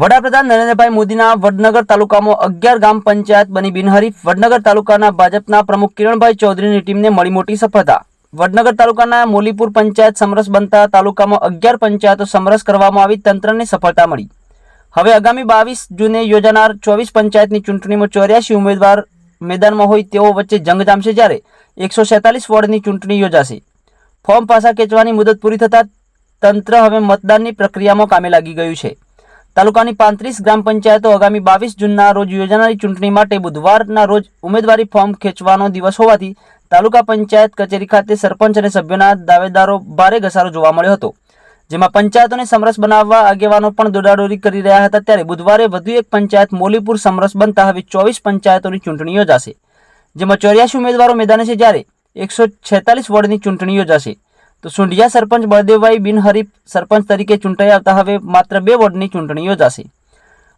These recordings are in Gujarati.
વડાપ્રધાન નરેન્દ્રભાઈ મોદીના વડનગર તાલુકામાં અગિયાર ગામ પંચાયત બની બિનહરીફ. વડનગર તાલુકાના ભાજપના પ્રમુખ કિરણભાઈ ચૌધરીની ટીમને મળી મોટી સફળતા. વડનગર તાલુકાના મોલીપુર પંચાયત સમરસ બનતા તાલુકામાં અગિયાર પંચાયતો સમરસ કરવામાં આવી તંત્રને સફળતા મળી. હવે આગામી બાવીસ જૂને યોજાનાર ચોવીસ પંચાયતની ચૂંટણીમાં ચોર્યાસી ઉમેદવાર મેદાનમાં હોય તેઓ વચ્ચે જંગ જામશે જ્યારે એકસો સેતાલીસ વોર્ડની ચૂંટણી યોજાશે. ફોર્મ પાસા ખેંચવાની મુદત પૂરી થતાં તંત્ર હવે મતદાનની પ્રક્રિયામાં કામે લાગી ગયું છે. તાલુકાની પાંત્રીસ ગ્રામ પંચાયતો આગામી બાવીસ જૂનના રોજ યોજાનારી ચૂંટણી માટે બુધવારના રોજ ઉમેદવારી ફોર્મ ખેંચવાનો દિવસ હોવાથી તાલુકા પંચાયત કચેરી ખાતે સરપંચ અને સભ્યોના દાવેદારો ભારે ઘસારો જોવા મળ્યો હતો. જેમાં પંચાયતોને સમરસ બનાવવા આગેવાનો પણ દોડાદોડી કરી રહ્યા હતા ત્યારે બુધવારે વધુ એક પંચાયત મોલીપુર સમરસ બનતા હવે ચોવીસ પંચાયતોની ચૂંટણી યોજાશે. જેમાં ચોર્યાસી ઉમેદવારો મેદાને છે જ્યારે એકસો છેતાલીસ વોર્ડની ચૂંટણી યોજાશે. તો સુંઢિયા સરપંચ બળદેવભાઈ બિનહરીફ સરપંચ તરીકે ચૂંટાઈ આવતા હવે માત્ર બે વોર્ડની ચૂંટણી યોજાશે.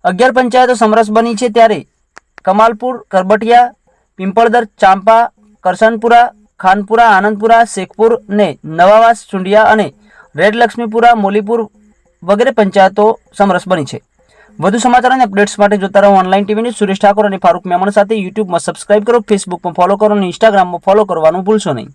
અગિયાર પંચાયતો સમરસ બની છે ત્યારે કમાલપુર, કરબટિયા, પિંપળદર, ચાંપા, કરસનપુરા, ખાનપુરા, આનંદપુરા, શેખપુર ને નવાવાસ સુંઢિયા અને રેડ લક્ષ્મીપુરા, મોલીપુર વગેરે પંચાયતો સમરસ બની છે. વધુ સમાચાર અને અપડેટ્સ માટે જોતા રહો online TV news, Suresh Thakor અને ફારૂક મેમણ સાથે યુટ્યુબમાં સબસ્ક્રાઇબ કરો, ફેસબુકમાં ફોલો કરો અને ઇન્સ્ટાગ્રામમાં ફોલો કરવાનું ભૂલશો નહીં.